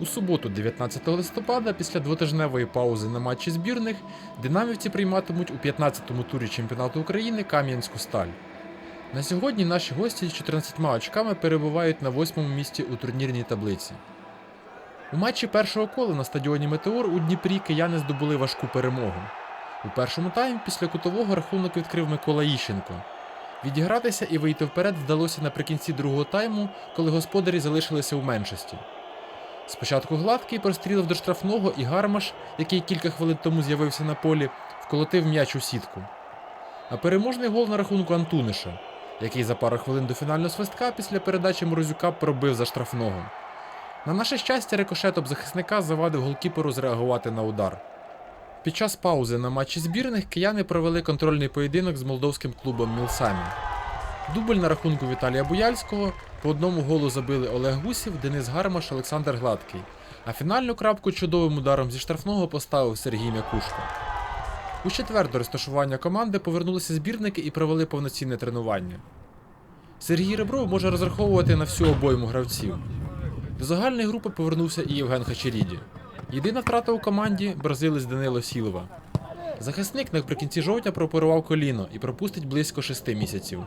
У суботу, 19 листопада, після двотижневої паузи на матчі збірних, динамівці прийматимуть у 15-му турі чемпіонату України Кам'янську сталь. На сьогодні наші гості з 14 очками перебувають на восьмому місці у турнірній таблиці. У матчі першого кола на стадіоні Метеор у Дніпрі кияни здобули важку перемогу. У першому таймі після кутового рахунок відкрив Микола Іщенко. Відігратися і вийти вперед вдалося наприкінці другого тайму, коли господарі залишилися у меншості. Спочатку гладкий прострілив до штрафного і Гармаш, який кілька хвилин тому з'явився на полі, вколотив м'яч у сітку. А переможний гол на рахунку Антуниша, який за пару хвилин до фінального свистка після передачі Морозюка пробив за штрафного. На наше щастя, рикошетом захисника завадив голкіперу зреагувати на удар. Під час паузи на матчі збірних кияни провели контрольний поєдинок з молдовським клубом Мілсамі. Дубль на рахунку Віталія Буяльського по одному голу забили Олег Гусів, Денис Гармаш, Олександр Гладкий. А фінальну крапку чудовим ударом зі штрафного поставив Сергій Мякушко. У четвер до розташування команди повернулися збірники і провели повноцінне тренування. Сергій Ребров може розраховувати на всю обойму гравців. До загальної групи повернувся і Євген Хачеріді. Єдина втрата у команді бразилець Данило Сілова. Захисник наприкінці жовтня прооперував коліно і пропустить близько шести місяців.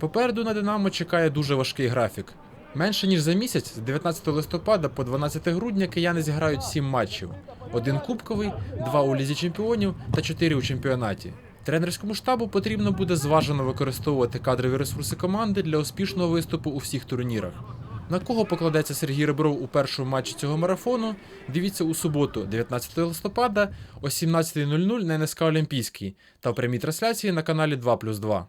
Попереду на Динамо чекає дуже важкий графік. Менше ніж за місяць, з 19 листопада по 12 грудня кияни зіграють 7 матчів: один кубковий, два у лізі чемпіонів та 4 у чемпіонаті. Тренерському штабу потрібно буде зважено використовувати кадрові ресурси команди для успішного виступу у всіх турнірах. На кого покладеться Сергій Ребров у першому матчі цього марафону? Дивіться у суботу, 19 листопада о 17.00 на НСК Олімпійський та в прямій трансляції на каналі 2+,2.